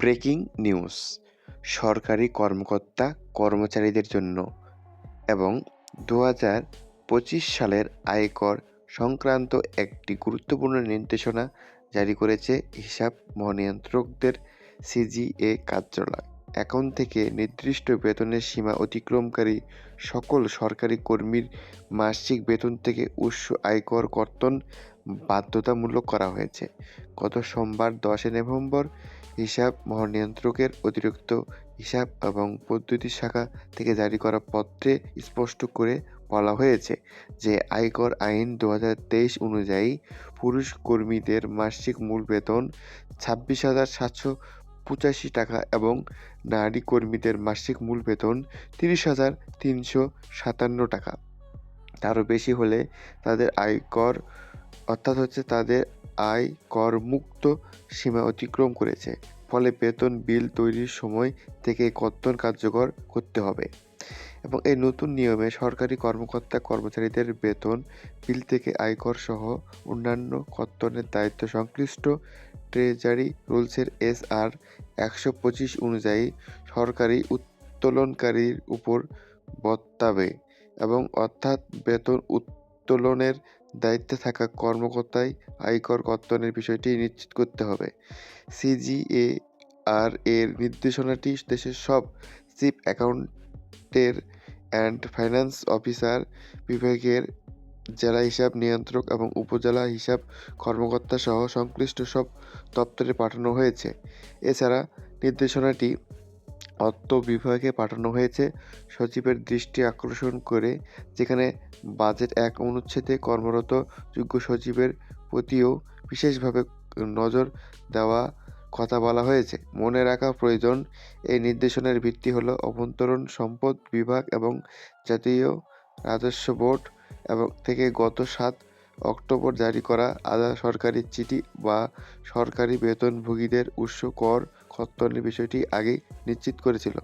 Breaking news, সরকারি কর্মকর্তা কর্মচারীদের জন্য এবং দু পঁচিশ সালের আয়কর সংক্রান্ত একটি গুরুত্বপূর্ণ নির্দেশনা জারি করেছে হিসাব মহানিয়ন্ত্রকদের সিজিএ কার্যালয়। এখন থেকে নির্দিষ্ট বেতনের সীমা অতিক্রমকারী সকল সরকারি কর্মীর মাসিক বেতন থেকে উৎস আয়কর কর্তন বাধ্যতামূলক করা হয়েছে। গত সোমবার দশই নভেম্বর হিসাব মহানিয়ন্ত্রকের অতিরিক্ত হিসাব এবং পদ্ধতি শাখা থেকে জারি করা পত্রে স্পষ্ট করে বলা হয়েছে যে, আয়কর আইন দু হাজার তেইশ অনুযায়ী পুরুষ কর্মীদের মাসিক মূল বেতন ছাব্বিশ হাজার সাতশো পঁচাশি টাকা এবং নারী কর্মীদের মাসিক মূল বেতন তিরিশ হাজার তিনশো সাতান্ন টাকা। তারও বেশি হলে তাদের আয়কর অর্থাৎ হচ্ছে তাদের আয় করমুক্ত সীমা অতিক্রম করেছে। ফলে বেতন, বিল তৈরির সময় থেকে কর্তন কার্যকর করতে হবে। এবং এই নতুন নিয়মে সরকারি কর্মকর্তা কর্মচারীদের বেতন, বিল থেকে আয়কর সহ অন্যান্য কর্তনের দায়িত্ব সংশ্লিষ্ট ট্রেজারি রুলসের এস আর একশো পঁচিশ অনুযায়ী সরকারি উত্তোলনকারীর উপর বর্তাবে। এবং অর্থাৎ বেতন উত্তোলনের দায়িত্বে থাকা কর্মকর্তাই আয়কর কর্তনের বিষয়টি নিশ্চিত করতে হবে। সিজিএ আর এর নির্দেশনাটি দেশের সব চিফ অ্যাকাউন্টের অ্যান্ড ফাইন্যান্স অফিসার বিভাগের জেলা হিসাব নিয়ন্ত্রক এবং উপজেলা হিসাব কর্মকর্তা সহ সংশ্লিষ্ট সব দপ্তরে পাঠানো হয়েছে। এছাড়া নির্দেশনাটি অর্থ বিভাগে পাঠানো হয়েছে। সচিবের দৃষ্টি আকর্ষণ করে যেখানে বাজেট এক অনুচ্ছেদে কর্মরত যোগ্য সচিবের প্রতিও বিশেষভাবে নজর দেওয়া কথা বলা হয়েছে। মনে রাখা প্রয়োজন, এই নির্দেশনার ভিত্তি হলো অভ্যন্তরীণ সম্পদ বিভাগ এবং জাতীয় রাজস্ব বোর্ড এবং থেকে গত সাত অক্টোবর জারি করা আধা সরকারি চিঠি বা সরকারি বেতনভোগীদের উৎস কর কর্তনের বিষয়টি আগেই নিশ্চিত করেছিল।